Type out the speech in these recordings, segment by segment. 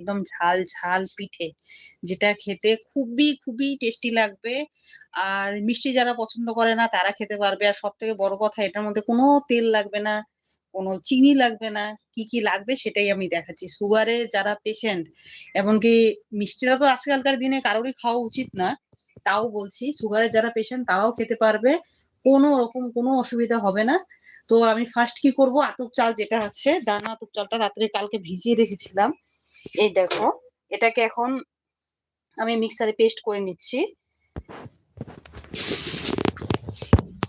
একদম ঝাল ঝাল পিঠে, যেটা খেতে খুবই খুবই টেস্টি লাগবে। আর মিষ্টি যারা পছন্দ করে না, তারা খেতে পারবে। আর সব থেকে বড় কথা, এটার মধ্যে কোনো তেল লাগবে না, কোনো চিনি লাগবে না। কি কি লাগবে সেটাই আমি দেখাচ্ছি। সুগারে যারা পেশেন্ট এমনকি মিষ্টিটা তো আজকালকার দিনে কারোরই খাওয়া উচিত না, তাও বলছি সুগারের যারা পেশেন্ট তারাও খেতে পারবে। কোনো রকম কোনো অসুবিধা হবে না। তো আমি ফার্স্ট কি করব? আতপ চাল যেটা আছে, দানা আতপ চালটা রাত্রে কালকে ভিজিয়ে রেখেছিলাম। এই দেখো, এটাকে এখন আমি মিক্সারে পেস্ট করে নিচ্ছি।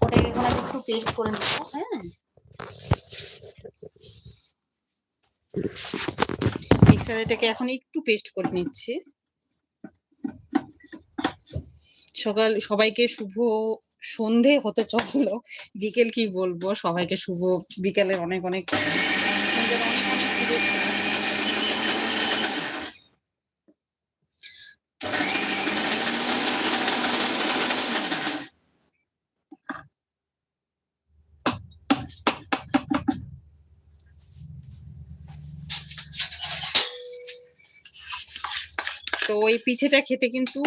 ওটাকে এখন আমি একটু পেস্ট করে নেব হ্যাঁ? মিক্সারে এটাকে এখন একটু পেস্ট করে নিচ্ছি। সকাল, সবাইকে শুভ সন্ধে হতে চলল। বিকেল কি বলব? সবাইকে শুভ বিকেলের অনেক অনেক অনেক অনেক শুভেচ্ছা তো ওই পিঠেটা খেতে কিন্তু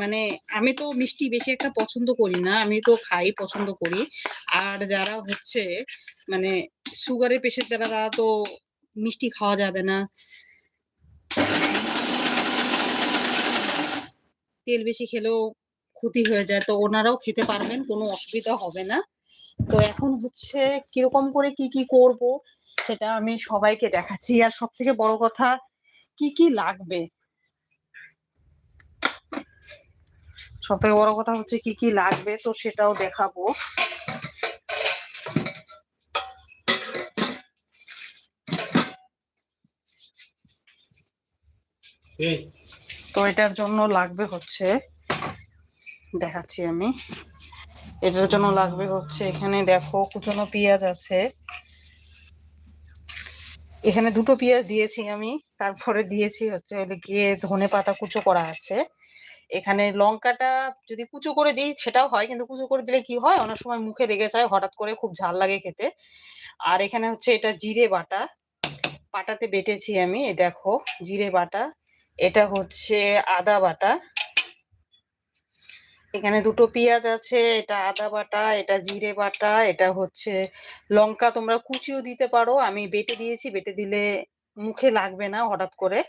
মানে আমি তো মিষ্টি বেশি একটা পছন্দ করি না, আমি তো খাই পছন্দ করি। আর যারা হচ্ছে মানে সুগারের পেশেন্ট যারা, তারা তো মিষ্টি খাওয়া যাবে না। তেল বেশি খেলেও ক্ষতি হয়ে যায়, তো ওনারাও খেতে পারবেন, কোনো অসুবিধা হবে না। তো এখন হচ্ছে কীরকম করে কি কি করব, সেটা আমি সবাইকে দেখাচ্ছি। আর সব থেকে বড় কথা, কি কি লাগবে? সব থেকে বড় কথা হচ্ছে কি কি লাগবে তো সেটাও দেখাবো। তো এটার জন্য লাগবে হচ্ছে দেখাচ্ছি আমি। এটার জন্য লাগবে হচ্ছে এখানে দেখো কুচনো পেঁয়াজ আছে। এখানে দুটো পেঁয়াজ দিয়েছি আমি তারপরে দিয়েছি হচ্ছে গিয়ে ধনে পাতা কুচো করা আছে। এখানে লঙ্কাটা যদি কুচো করে দিই সেটাও হয়, কিন্তু কুচো করে দিলে কি হয়? অনেক সময় মুখে লেগে যায়, হঠাৎ করে খুব ঝাল লাগে খেতে। আর এখানে হচ্ছে এটা জিরে বাটা। পাটাতে বেটেছি আমি দেখো, জিরে বাটা। এটা হচ্ছে আদা বাটা। এখানে দুটো পেঁয়াজ আছে, এটা আদা বাটা, এটা জিরে বাটা, এটা হচ্ছে লঙ্কা। তোমরা কুচিও দিতে পারো। আমি বেটে দিয়েছি, বেটে দিলে মুখে লাগবে না হঠাৎ করে।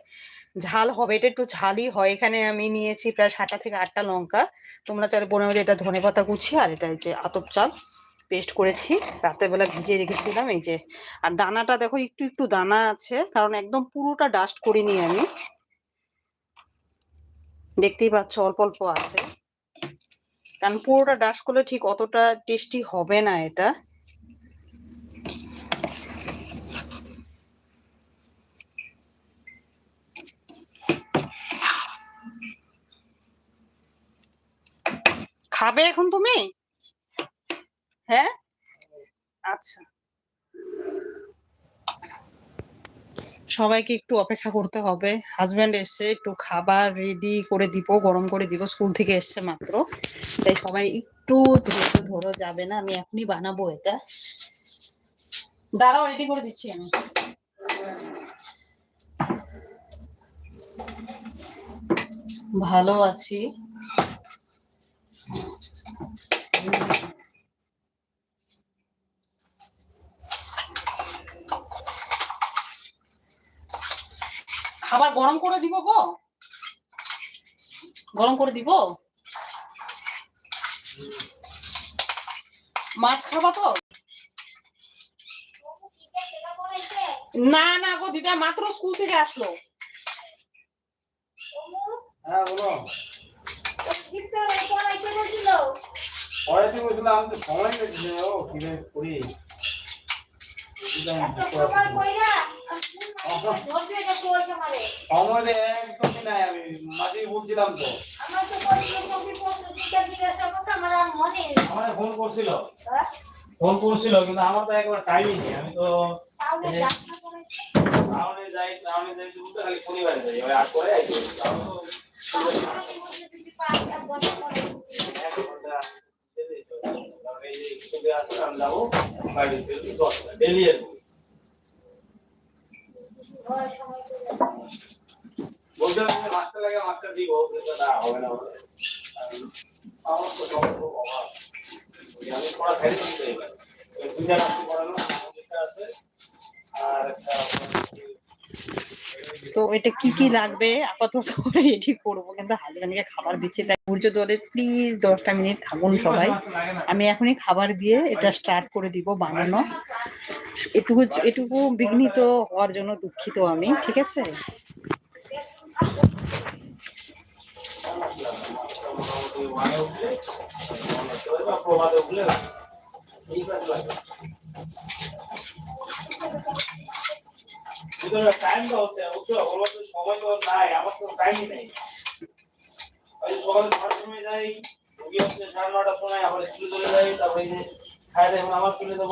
ঝাল হবে, এটা একটু ঝালই হয়। এখানে আমি নিয়েছি প্রায় সাতটা থেকে আটটা লঙ্কা। তোমরা চাইলে বনে মধ্যে এটা ধনে পাতা কুচি আর এটা এই যে আতপ চাল পেস্ট করেছি। রাতের বেলা ভিজিয়ে রেখেছিলাম এই যে। আর দানাটা দেখো, একটু একটু দানা আছে, কারণ একদম পুরোটা ডাস্ট করিনি আমি। দেখতেই পাচ্ছ অল্প অল্প আছে। কারণ পুরোটা ডাস্ট করলে ঠিক অতটা টেস্টি হবে না এটা। খাবে এখন তুমি? হ্যাঁ? আচ্ছা। সবাইকে একটু অপেক্ষা করতে হবে। হাজব্যান্ড এসে একটু খাবার রেডি করে দিব, গরম করে দিব। স্কুল থেকে এসছে মাত্র। তাই সবাই একটু ধৈর্য ধরো, যাবে না। আমি এখনই বানাবো এটা। দাঁড়াও রেডি করে দিচ্ছি আমি। ভালো আছি খাবার গরম করে দিব গো। গরম করে দিব? মাছ খাবা তো? না না গো দিদা মাত্র স্কুল থেকে আসলো। হ্যাঁ বলো। বলছিলাম আমি তো সময় কিনে সময় একদমই নাই আমি মাঝেই বলছিলাম তো। আমার ফোন করছিল। ফোন করছিল, কিন্তু আমার তো একবার টাইমই নেই। আমি তো টাউনে যাই টাউনে যাই, শুধু তো খালি শনিবারে যাই। আট করে আইছি তাও তো এক ঘণ্টা যেতেই তো। কারণ এই যে ছুটি আসলে আমি যাব বাড়িতে দশটা ডেলি আর কি। মাস্টার লাগে মাস্টার দিব না হবে না। আমার তো সমস্ত অভাব আমি পড়া ছেড়ে দিতে এবার। দুইটা রাত্রি পড়ানো একটা আছে আর একটা তো এটা কি কি লাগবে? আপাতত রেডি করব কিন্তু হাজবেন্ডকে খাবার দিচ্ছি। তাই ধৈর্য ধরে প্লিজ দশটা মিনিট থাকুন সবাই। আমি এখনই খাবার দিয়ে এটা স্টার্ট করে দিব বানানো। এটুকু এটুকু বিঘ্নিত হওয়ার জন্য দুঃখিত আমি, ঠিক আছে? টাইম সময় তো নাই, আমার তো টাইমই নেই। সকালে ছটার সময় যাই, রুগী হচ্ছে সাড়ে নটার সময়, আবার স্কুলে চলে যাই, তারপরে খাই দেখুন আবার চলে যাব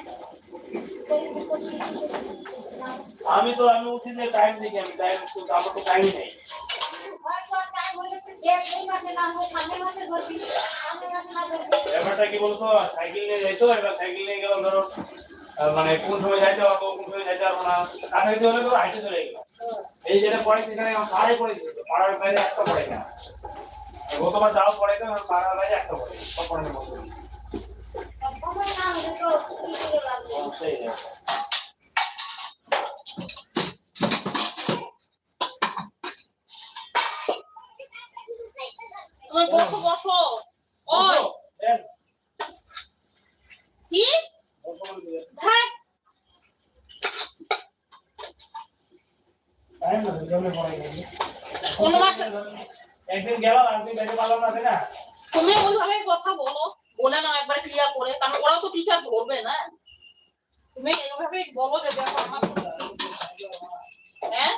আমি তো আমি উঠি যে টাইম দেখি আমি টাইম আমার তো টাইম নেই। ব্যাপারটা কি বলতো সাইকেল নিয়ে যাইতো এবার সাইকেল নিয়ে গেলাম ধরো মানে কোন সময় যাইতে পারব কোন সময় যাইতে পারব না। কাছাকাছি হলে তো হাইটে চলে গেলাম। এই যেটা পড়ে সেখানে পাড়ায় পড়ে দিত পাড়ার বাইরে একটা পড়ে না। গতবার যাও পড়ে তো পাড়ার বাইরে একটা পড়ে সব পড়ে না কোন মাস্টার একদিন গেলাম একদিন যেতে পারলাম না তাই না? তুমি ওইভাবে কথা বলো। বলে নাও একবার ক্লিয়ার করে কারণ ওরাও তো টিচার ধরবে না। তুমি এইভাবে বলো যে দেখো আমার হ্যাঁ?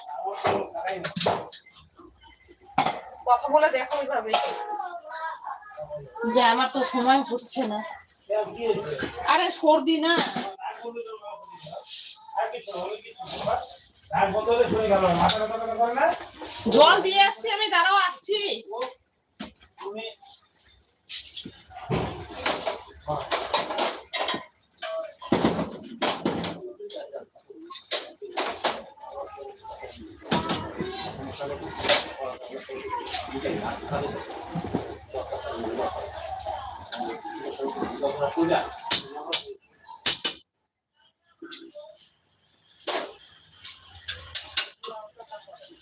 তো কথা বলে দেখো ওইভাবে। যে আমার তো সময় হচ্ছে না? আরে সর্দি না। আর কিছু জল দিয়ে আসছি আমি দাঁড়াও আসছি ও, তুমি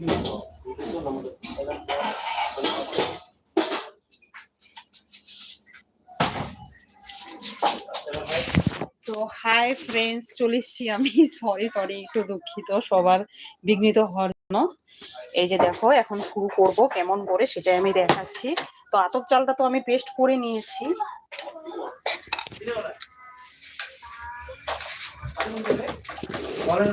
তো হাই ফ্রেন্ডস চলে এসছি আমি। সরি সরি একটু দুঃখিত, সবার বিঘ্নিত হওয়ার জন্য। এই যে দেখো, এখন শুরু করব কেমন করে সেটাই আমি দেখাচ্ছি। তো আতপ চালটা তো আমি পেস্ট করে নিয়েছি। কলের